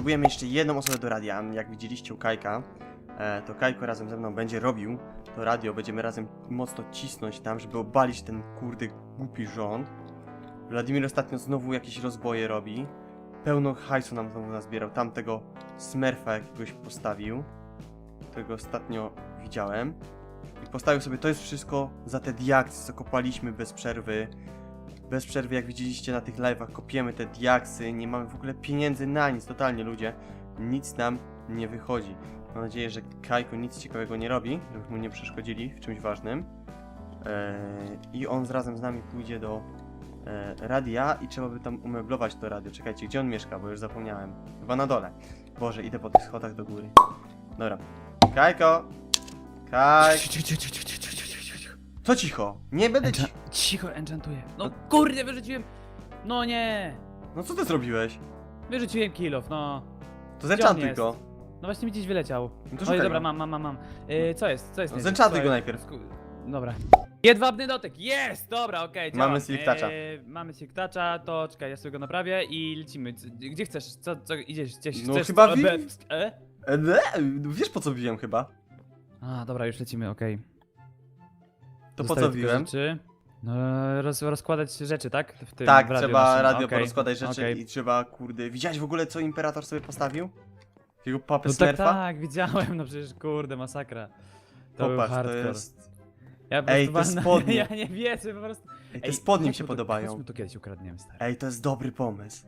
potrzebujemy jeszcze jedną osobę do radia. Jak widzieliście u Kajka, e, to Kajko razem ze mną będzie robił to radio. Będziemy razem mocno cisnąć tam, żeby obalić ten kurde głupi rząd. Wladimir ostatnio znowu jakieś rozboje robi. Pełno hajsu nam znowu nazbierał. Tamtego smerfa jakiegoś postawił. Którego ostatnio widziałem. I postawił sobie, to jest wszystko za te diaksy, co kopaliśmy bez przerwy. Bez przerwy, jak widzieliście na tych live'ach, kopiemy te diaksy, nie mamy w ogóle pieniędzy na nic, totalnie ludzie. Nic nam nie wychodzi. Mam nadzieję, że Kajko nic ciekawego nie robi, żebyśmy mu nie przeszkodzili w czymś ważnym. Eee, I on z razem z nami pójdzie do e, radia i trzeba by tam umeblować to radio. Czekajcie, gdzie on mieszka, bo już zapomniałem. Chyba na dole. Boże, idę po tych schodach do góry. Dobra. Kajko! Kaj... Cicho, cicho, cicho, cicho, cicho, cicho, cicho. Co cicho? Nie będę ci... Cicho, enchantuję. No kurde, wyrzuciłem. No nie. No co ty zrobiłeś? Wyrzuciłem kilof, no. To zenchantuj jest? go. No właśnie mi gdzieś wyleciał. No to Oj, szukaj dobra, go. mam, mam, mam, mam. Yy, co jest? Co jest? No, zenchantuj Co go jest? najpierw. Dobra. Jedwabny dotyk, jest! Dobra, okej, Mamy działam. silk toucha. Yy, mamy silk toucha, to czekaj, ja sobie go naprawię i lecimy. C- Gdzie chcesz? Co, co idziesz? Gdzieś No chcesz? chyba e, wi- E? E, ne, wiesz po co biłem chyba? A, dobra, już lecimy, okej. To po co tylko biłem? Rzeczy. No, roz, rozkładać rzeczy, tak? W tym, Tak, w radiu trzeba naszym. radio Okej, porozkładać rzeczy okej. i trzeba, kurde... Widziałeś w ogóle co Imperator sobie postawił? Jego papę No tak, Smurfa? tak, widziałem, no przecież kurde, masakra. To był Popatrz, to hardcore. jest... Ja po Ej, prostu te walnę- spodnie. Ja nie wierzę, po prostu. Ej, te Ej, spodnie mi chodźmy się to- podobają. Chodźmy to kiedyś ukradniemy, stary. Ej, to jest dobry pomysł.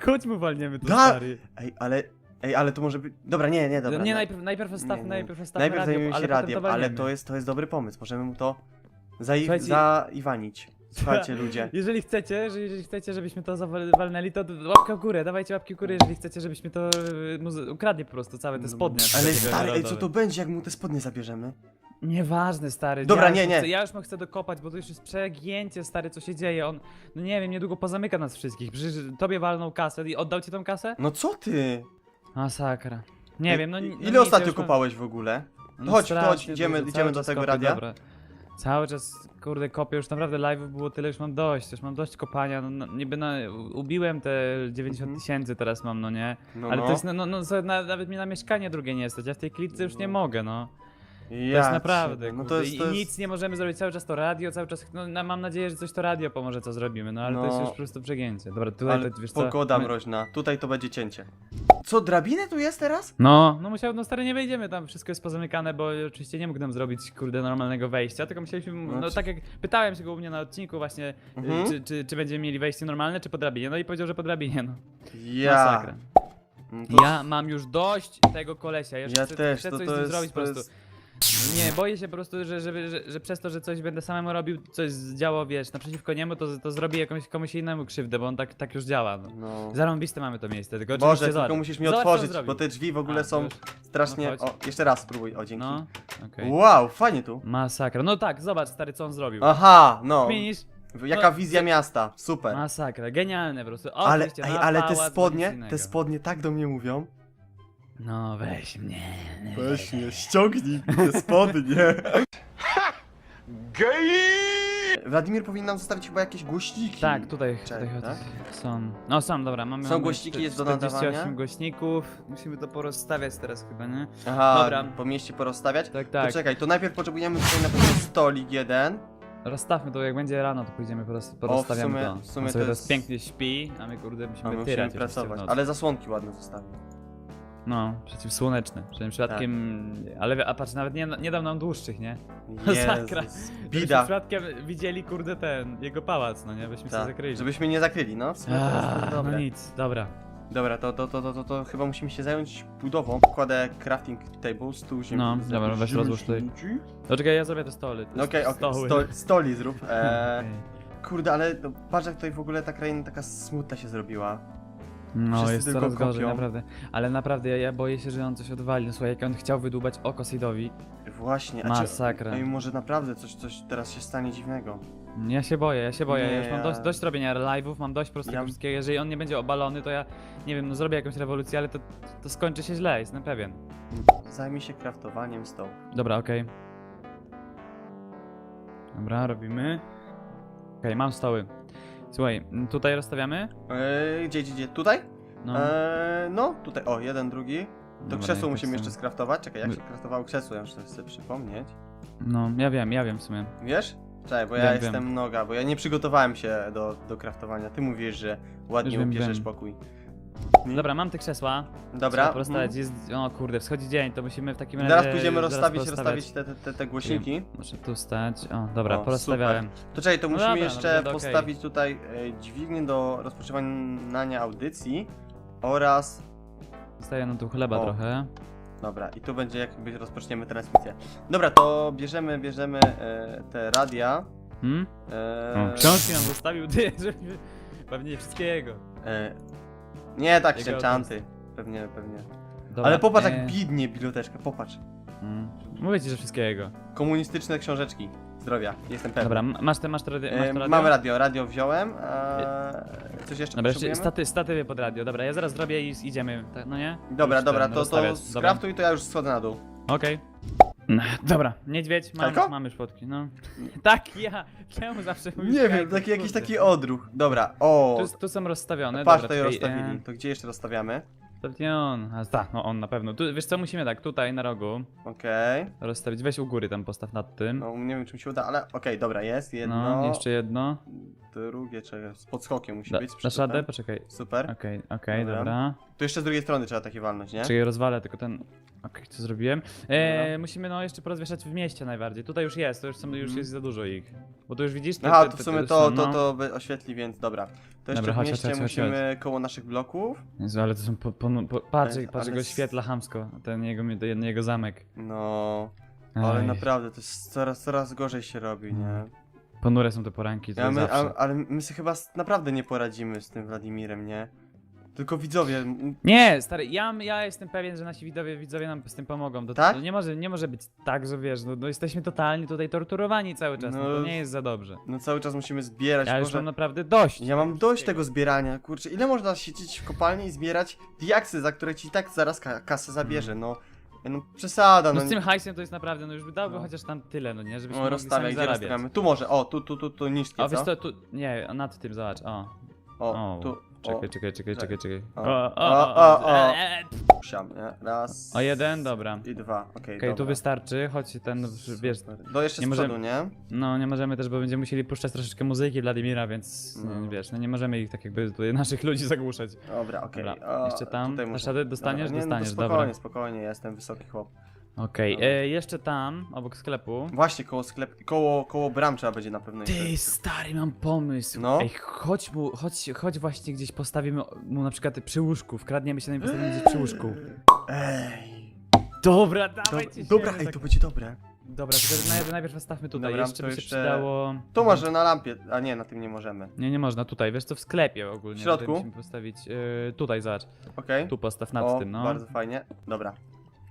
Chodźmy walniemy to, Da- stary. Ej, ale... Ej, ale to może być... Dobra, nie, nie, dobra. nie, no. najpierw, najpierw nie. najpierw Najpierw radio, zajmiemy się ale potem radiem, to ale walniemy. to jest, to jest dobry pomysł. Możemy mu to zai... Słuchajcie- zaiwanić. Słuchajcie, ludzie. Jeżeli chcecie, że jeżeli chcecie, żebyśmy to zawal- walnęli, to łapkę w górę, dawajcie łapki w górę, jeżeli chcecie, żebyśmy to y, ukradli po prostu całe te spodnie. Ale takiego stary, ej, co narodowe. to będzie, jak mu te spodnie zabierzemy? Nieważne, stary. Dobra, ja już nie, mu nie. Chcę, ja już mu chcę dokopać, bo to już jest przegięcie, stary, co się dzieje. On, no nie wiem, niedługo pozamyka nas wszystkich. Przecież tobie walnął kasę i oddał ci tą kasę? No co ty? Masakra. Nie wiem, no i- no Ile ostatnio już mam- kopałeś w ogóle? No chodź, strasznie chodź, idziemy- dużo, idziemy cały do czas tego kopię, radia. Dobra. Cały czas, kurde, kopię, już naprawdę live'ów było tyle, już mam dość, już mam dość kopania, no, no niby na, u- ubiłem te 90 Mhm. tysięcy teraz mam, no nie? No, Ale no. to jest, no, no, no na, nawet mi na mieszkanie drugie nie stać, ja w tej klitce już nie No. mogę, no. To Ja jest naprawdę, cię- No to jest, i to jest... nic nie możemy zrobić, cały czas to radio, cały czas, no, na- mam nadzieję, że coś to radio pomoże, co zrobimy, no ale to jest No. już po prostu przegięcie. Dobra, tutaj Ale to, wiesz co? pogoda my- mroźna. Tutaj to będzie cięcie. Co, drabinę tu jest teraz? No, no musiał, no stary, nie wejdziemy, tam wszystko jest pozamykane, bo oczywiście nie mógł nam zrobić, kurde, normalnego wejścia, tylko musieliśmy, no, No, tak jak pytałem się go u mnie na odcinku właśnie, y, Mhm. czy, czy, czy będziemy mieli wejście normalne, czy po drabinie, no i powiedział, że po drabinie, no. Ja. Masakra. No to- Ja mam już dość tego kolesia, jeszcze Ja chcę, też, chcę to, coś to z nim jest... zrobić po to prostu. jest... Nie, boję się po prostu, że, że, że, że przez to, że coś będę samemu robił, coś działo, wiesz, naprzeciwko niemu, to, to zrobi jakąś, komuś innemu krzywdę, bo on tak, tak już działa, no. No. Zarąbiste mamy to miejsce, tylko Boże, oczywiście tylko zobacz. musisz mi Zobacz, co on otworzyć, zrobił. bo te drzwi w ogóle A, są już? strasznie... No o, jeszcze raz spróbuj, o dzięki. No, okej. Wow, fajnie tu. Masakra. No tak, zobacz stary, co on zrobił. Aha, no. Kminisz? Jaka No, wizja miasta, super. Masakra, genialne po prostu. O, Ale, oczywiście, ej, ale te pałac spodnie, te spodnie tak do mnie mówią. No weź mnie. Weź mnie, ściągnij te spodnie. Wladimir powinien nam zostawić chyba jakieś głośniki. Tak, tutaj, Czekaj, tutaj tak? są. No są, dobra, mamy. Są mamy głośniki, jest do 48 nadawania? głośników. Musimy to porozstawiać teraz chyba, nie? Aha, Dobra. po mieście porozstawiać? Tak, To tak. czekaj, to najpierw potrzebujemy tutaj na pewno stolik jeden. Rozstawmy to, jak będzie rano, to pójdziemy, poros- porozstawiamy sumie- to. w sumie On sobie to teraz jest- pięknie śpi, a my kurde A musimy my musimy tyrać oczywiście w pracować. nocy. Ale zasłonki ładne zostawił. No, przeciwsłoneczne. Przynajmniej przypadkiem... Ale a patrz, nawet nie, nie dał nam dłuższych, nie? Masakra. Jezus, Żebyśmy bida. przypadkiem widzieli, kurde, ten, jego pałac, no nie? Byśmy się Tak, zakryli. żebyśmy nie zakryli, no. w sumie to jest Aaa, no nic, dobra. Dobra, to, to, to, to, to, to chyba musimy się zająć budową. Kładę crafting table, stół ziemi. No, dobra, weź rozłóż tutaj. No czekaj, ja zrobię te stoły. te No Okej, okej, stoły. sto, stoli zrób. Eee, Okej. kurde, ale no, patrz jak tutaj w ogóle ta kraina taka smutna się zrobiła. No, Wszyscy jest tylko coraz gorzej, kopią. naprawdę. Ale naprawdę, ja, ja boję się, że on coś odwali. No słuchaj, jak on chciał wydłubać oko Sidowi. Właśnie, a Masakra. Czy, ej, może naprawdę coś, coś teraz się stanie dziwnego. Ja się boję, ja się boję. Nie, ja już mam ja- dość, dość robienia live'ów, mam dość po prostu Ja- tego wszystkiego. Jeżeli on nie będzie obalony, to ja, nie wiem, no zrobię jakąś rewolucję, ale to, to skończy się źle, jestem pewien. Zajmij się craftowaniem stołu. Dobra, okej. Dobra, robimy. Okej, mam stoły. Słuchaj, tutaj rozstawiamy? Eee, gdzie, gdzie, gdzie? Tutaj? No. Eee, no, tutaj, o, jeden, drugi. To Dobra, krzesło musimy jeszcze skraftować. Czekaj, jak się kraftowało krzesło, ja muszę sobie przypomnieć. No, ja wiem, ja wiem w sumie. Wiesz? Czekaj, bo ja Wiem, jestem noga, bo ja nie przygotowałem się do, do kraftowania. Ty mówisz, że ładnie wiem, ubierzesz wiem. pokój. Dobra, mam te krzesła. Dobra. Trzeba porozstawiać. mhm. Jest, o kurde, wschodzi dzień, to musimy w takim razie... Zaraz pójdziemy zaraz rozstawić, porozstawiać. rozstawić te, te, te, te głośniki. Muszę tu stać. O, dobra, O, porozstawiałem. To czekaj, to No musimy dobra, no jeszcze okej. postawić tutaj e, dźwignię do rozpoczynania audycji oraz... Staję na tu chleba O. trochę. Dobra, i tu będzie jakby rozpoczniemy transmisję. Dobra, to bierzemy, bierzemy e, te radia. Hmm? E, książki nam zostawił, ty, żeby... Pewnie nie wszystkiego. e, nie tak, Jego enchanty. Pewnie, pewnie. Dobra, Ale popatrz e, jak bidnie biblioteczka, popatrz. mm. Mówię ci, że wszystkiego. Komunistyczne książeczki. Zdrowia, jestem pewny. Dobra, m- masz te, masz te, radio, masz E, to radio? mamy radio, radio wziąłem. A... Coś jeszcze Dobra, jeszcze potrzebujemy? staty, statywy pod radio. Dobra, ja zaraz zrobię i idziemy, tak, no nie? Dobra, Już dobra, ten, to, to rozstawiać. Dobra. skraftuj, to ja już schodzę na dół. Okej. Dobra, niedźwiedź, mam, Kajko? mam już fotki, no. Tak, ja! Czemu zawsze mówisz Nie wiem, Kajko, taki jakiś taki odruch. Dobra, o. Tu, tu są rozstawione, Patrz, dobra, tutaj czekaj, rozstawili. e, To gdzie jeszcze rozstawiamy? Pewnie on, a tak, no on na pewno. Tu, wiesz co, musimy tak, tutaj na rogu Okej. rozstawić, weź u góry tam postaw nad tym. No nie wiem, czy mi się uda, ale okej, dobra, jest. Jedno. No, jeszcze jedno. Drugie, czekaj, z podskokiem musi Da, być. z dasz przytupem. radę? Poczekaj. Super. Okej, okej, Dobra. dobra. Tu jeszcze z drugiej strony trzeba takie walnąć, nie? Czekaj, rozwalę tylko ten... Okej, co zrobiłem? E, musimy no jeszcze porozwieszać w mieście najbardziej. Tutaj już jest, to już, są, już Mhm. jest za dużo ich. Bo tu już widzisz? te- Aha, te- to w te- sumie to, są, to, no. to by oświetli, więc dobra. To jeszcze Dobra, w chodź, mieście chodź, chodź, musimy koło naszych bloków. Jezu, ale to są po, po, po, patrz, Ej, patrz ale jego s- świetla hamsko, ten jego, ten jego zamek. No, ale Ej, naprawdę, to jest coraz, coraz gorzej się robi, nie? Ponure są te poranki, to Ja, my, zawsze. a, ale my sobie chyba s- naprawdę nie poradzimy z tym Wladimirem, nie? Tylko widzowie. Nie, stary, ja, ja jestem pewien, że nasi widzowie, widzowie nam z tym pomogą. To, Tak? to nie, może, nie może być tak, że wiesz, no, no jesteśmy totalnie tutaj torturowani cały czas, no, No, to nie jest za dobrze. No cały czas musimy zbierać. Ja już Boże, mam naprawdę dość. Ja mam dość tego zbierania, kurczę. Ile można siedzieć w kopalni i zbierać diaksy, za które ci i tak zaraz ka kasę zabierze, no. No przesada, No no. z tym hajsem to jest naprawdę, no już by dałby No. chociaż tam tyle, no nie, żebyśmy No mogli rozstawiaj, sami gdzie zarabiać. rozstawiamy? Tu może, o, tu, tu, tu, tu niskie, O, wiesz co? co, tu, nie, nad tym zobacz, o. O, O, tu, Czekaj, czekaj, czekaj, czekaj. czekaj. O. O, o, O, o, e, e, siam, nie? Raz. O jeden, dobra. I dwa, okej, Okej, tu dobra. wystarczy, chodź ten, wiesz. Do jeszcze nie z przodu, możemy- nie? no nie możemy też, bo będziemy musieli puszczać troszeczkę muzyki Wladimira, więc No. nie, wiesz, no nie możemy ich tak jakby tutaj naszych ludzi zagłuszać. Dobra, okej. Dobra, O, jeszcze tam, tutaj muszę-? Dostaniesz? Dobra, nie, Dostaniesz, no to spokojnie, spokojnie, jestem wysoki chłop. Okej, e, jeszcze tam, obok sklepu. Właśnie, koło sklep, koło, koło bram trzeba będzie na pewno jeszcze. Ty, stary, mam pomysł. No. Ej, chodź mu, chodź, chodź właśnie gdzieś postawimy mu na przykład przy łóżku, wkradniemy się na nim postawimy gdzieś przy łóżku. Ej. Dobra, Do, dawajcie dobra, ej, tak- to będzie dobre. Dobra, tylko najpierw, najpierw postawmy tutaj, Dobra, jeszcze to by się jeszcze- przydało... Tu może na lampie, a nie, na tym nie możemy. Nie, nie można, tutaj, wiesz co, w sklepie ogólnie. W środku? Tutaj musimy postawić, yy, tutaj, zobacz, Okej? tu postaw nad O, tym, no. bardzo fajnie. Dobra.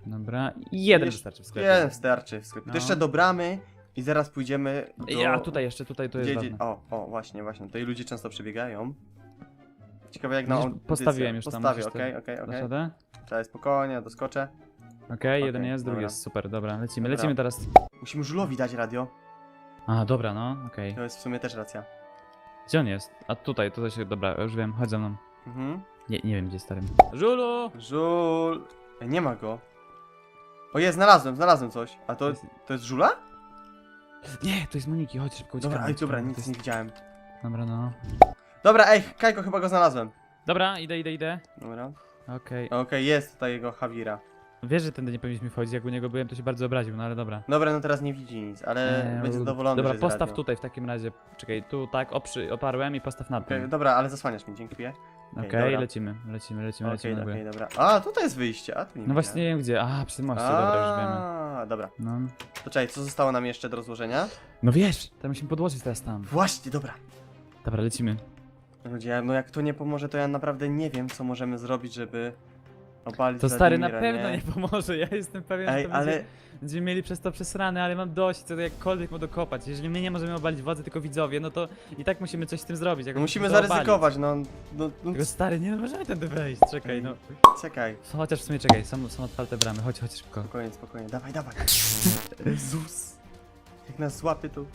Dobra, jeden Jeszcze- wystarczy w sklepie. Jeden starczy w sklepie. No. To jeszcze do bramy i zaraz pójdziemy do... Ja, tutaj jeszcze, tutaj to jest Gdzie, gdzie... ważne. O, o, właśnie, właśnie. Tutaj ludzie często przebiegają. Ciekawe jak na Widzisz, audycję. postawiłem już tam, Postawię, musisz okej, okej, okej. Czekaj, spokojnie, doskoczę. Okej, jeden Okej, jest, drugi dobra. jest, super, dobra, lecimy, Dobra. lecimy teraz. Musimy żulowi dać radio. A, dobra, no, okej. To jest w sumie też racja. Gdzie on jest? A tutaj, tutaj się, dobra, już wiem, chodź za mną. Mhm. Nie, nie wiem gdzie starym. Żulu! Żul... Ej, nie ma go. O jest, znalazłem, znalazłem coś. A to, Jest- to jest żula? Nie, to jest Moniki, chodź szybko, uciekamy. Dobra, ej, dobra, uciekamy, nic to jest... nie widziałem. Dobra, no. Dobra, ej, Kajko, chyba go znalazłem. Dobra, idę, idę, idę. Dobra. Okej. Okej, jest tutaj jego Hawira. Wiesz, że tędy nie powinniśmy wchodzić, jak u niego byłem, to się bardzo obraził, no ale dobra. Dobra, no teraz nie widzi nic, ale Eee, będzie zadowolony, Dobra, że jest postaw radio. tutaj w takim razie. Czekaj, tu tak, oprzy, oparłem i postaw nad Okej, tym. dobra, ale zasłaniasz mi, dziękuję. Okej, dobra. lecimy, lecimy, lecimy, Okej, lecimy na górę. okej, dobra. A, tutaj jest wyjście, a tu nie No właśnie nie wiem gdzie, a przy tym moście, dobra, już wiemy. A, dobra. No. To czekaj, co zostało nam jeszcze do rozłożenia? no wiesz, to musimy podłożyć teraz tam. Właśnie, dobra. Dobra, lecimy. Ludzie, no jak to nie pomoże, to ja naprawdę nie wiem, co możemy zrobić, żeby obalić To stary na pewno nie pomoże, ja jestem pewien, Ej, że to ale będzie, będziemy mieli przez to przesrane, ale mam dość, co to jakkolwiek mu dokopać. Jeżeli my nie możemy obalić władzy, tylko widzowie, no to i tak musimy coś z tym zrobić. jakoś musimy to obalić. zaryzykować, no, no, no Tylko stary, nie no, możemy tędy wejść, czekaj, no. czekaj. Chociaż w sumie czekaj, są, są otwarte bramy, chodź, chodź szybko. Spokojnie, spokojnie, dawaj, dawaj. Jezus. Jak nas złapie tu.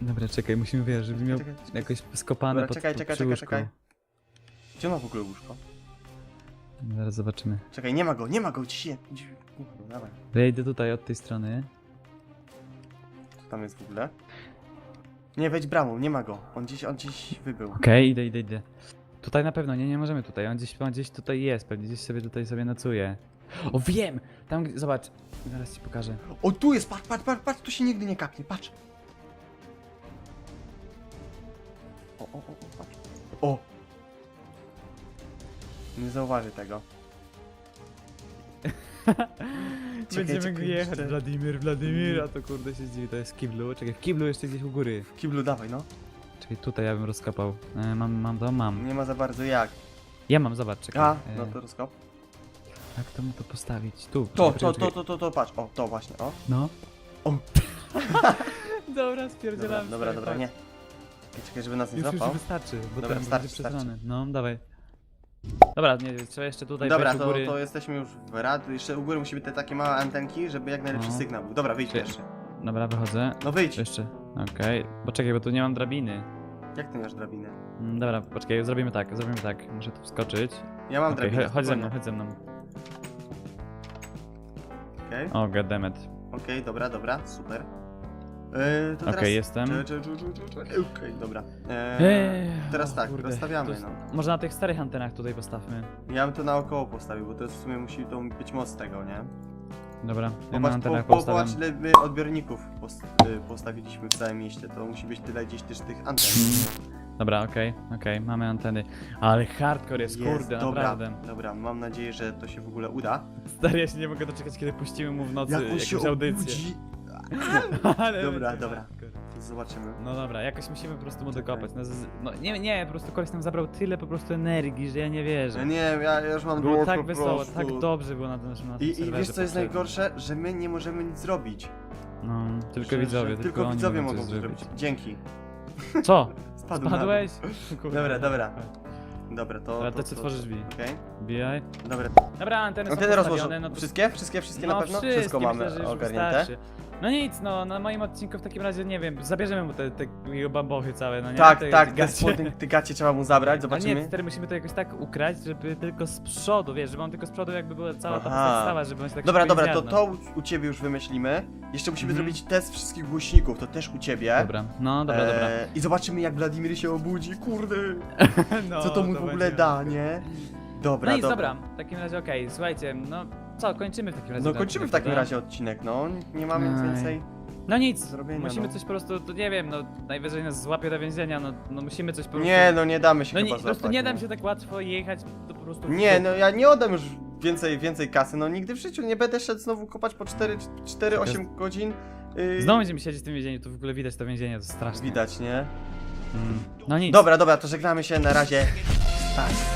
Dobra, czekaj, musimy wiesz, żeby miał Czekaj, czekaj. jakoś skopane Dobra, pod, czekaj, pod czekaj, czekaj, czekaj. Gdzie ma w ogóle łóżko? Zaraz zobaczymy. Czekaj, nie ma go, nie ma go. Gdzieś... Kurwa, dawaj. Ja idę tutaj od tej strony. Co tam jest w ogóle? Nie, wejdź bramą, nie ma go. On gdzieś, on gdzieś wybył. Okej, idę, idę, idę. Tutaj na pewno, nie, nie możemy tutaj. On gdzieś, on gdzieś tutaj jest, pewnie gdzieś sobie tutaj sobie nocuje. O, wiem! Tam, gdzie- zobacz. Zaraz ci pokażę. O, tu jest, patrz, patrz, patrz, patrz, tu się nigdy nie kapnie, patrz. O, o. O! Nie zauważy tego. Czekaj, Będziemy czekaj, jechać. jeszcze- Wladimir, Wladimir, a to kurde się zdziwi, to jest w kiblu. Czekaj, w kiblu jeszcze gdzieś u góry. W kiblu dawaj, no. Czekaj, tutaj ja bym rozkopał. E, mam, mam to, mam. Nie ma za bardzo jak. Ja mam, zobacz, czekaj. A, E, no to rozkop. Jak to mu to postawić? Tu. To, czekaj, to, czekaj, to, to, to, to, patrz. O, to właśnie, o. No. O. Dobra, Dobra, spierdzielam. dobra, dobra, nie. Czekaj, żeby nas nie Już, już złapał. wystarczy, bo Dobra, ten starczy, będzie starczy. No, dawaj. Dobra, nie, trzeba jeszcze tutaj Dobra, wejść u to, góry. to jesteśmy już w rad. Jeszcze u góry musi być te takie małe antenki, żeby jak najlepszy No. sygnał był. Dobra, wyjdź Czy- pierwszy. Dobra, wychodzę. No wyjdź. Jeszcze. Okej. Poczekaj, bo tu nie mam drabiny. Jak ty masz drabinę? Mm, Dobra, poczekaj, zrobimy tak, zrobimy tak. Muszę tu wskoczyć. Ja mam Okej, drabinę. cho- chodź ze mną, spokojnie. chodź ze mną. Okej, O, goddammit. okej, dobra, dobra, super. To Okej, teraz... jestem. Cze- cze- cze- cze- cze- cze- Okej, dobra. Eee, Eee, teraz tak, kurde, rozstawiamy, to no. Może na tych starych antenach tutaj postawmy. Ja bym to naokoło postawił, bo to jest w sumie musi to być moc tego, nie? Dobra, ja na Popatrz, po, antenach po, postawiam. popatrz ile my odbiorników post, y, postawiliśmy w całym mieście, to musi być tyle gdzieś też tych anten. Dobra, okej, okej, mamy anteny. Ale hardcore jest, kurde, dobra, naprawdę. dobra, mam nadzieję, że to się w ogóle uda. Stary, ja się nie mogę doczekać, kiedy puścimy mu w nocy Jak on jakąś audycję. obudzi, Ale Dobra, będzie dobra. hardcore. zobaczymy. No dobra, jakoś musimy po prostu mu Czekaj. dokopać. No, z, no nie, nie, po prostu koleś nam zabrał tyle po prostu energii, że ja nie wierzę. nie ja, ja już mam Było dość tak po wesoło, prostu. tak dobrze było na tym naszym na tym I, I serwerze wiesz co jest poprzednim. najgorsze? Że my nie możemy nic zrobić. No, tylko Że- widzowie, że tylko, tylko oni widzowie mogą coś zrobić. Dzięki. Co? Spadł Spadłeś? Na Kurde. Dobra, dobra. Dobra, to. Dobra, to, to co tworzysz drzwi? Okej. Bijaj. Dobra. Dobra, anteny są Anteny postawione, rozłożą. no to... Wszystkie? Wszystkie, wszystkie no, na pewno? wszystkie, Wszystko mamy myślę, że już ogarnięte. wystarczy. No nic, no, na moim odcinku w takim razie, nie wiem, zabierzemy mu te, te jego bambochy całe, no nie? Tak, te, tak, te te gacie. te gacie trzeba mu zabrać, A zobaczymy. nie, stary, musimy to jakoś tak ukraść, żeby tylko z przodu, wiesz, żeby on tylko z przodu jakby była cała ta Aha. postać stała, żeby on się tak Dobra, szybko nie dobra, to zjadł. to u, u ciebie już wymyślimy. Jeszcze musimy Mhm. zrobić test wszystkich głośników, to też u ciebie. Dobra, no dobra, dobra. Eee, I zobaczymy jak Wladimir się obudzi, kurde. No, Co to mu w ogóle będzie- da, nie? Dobra, No i dobra. dobra, w takim razie okej, słuchajcie, no co, kończymy w takim razie. No ten kończymy w odcinek, takim prawda? razie odcinek, no. Nie mamy nic Aj. więcej. No nic, zrobienia, musimy no. coś po prostu, to nie wiem, no najwyżej nas złapie do więzienia, no, no musimy coś po prostu... Nie, no nie damy się No chyba nie, po prostu złapać, nie dam no. się tak łatwo jechać, to po prostu... Nie, no ja nie oddam już więcej, więcej kasy, no nigdy w życiu nie będę szedł znowu kopać po 4-8 godzin. Yy, Znowu będziemy siedzieć w tym więzieniu, tu w ogóle widać to więzienie, to straszne. Widać, nie? Mm. No nic. Dobra, dobra, to żegnamy się, na razie. Tak.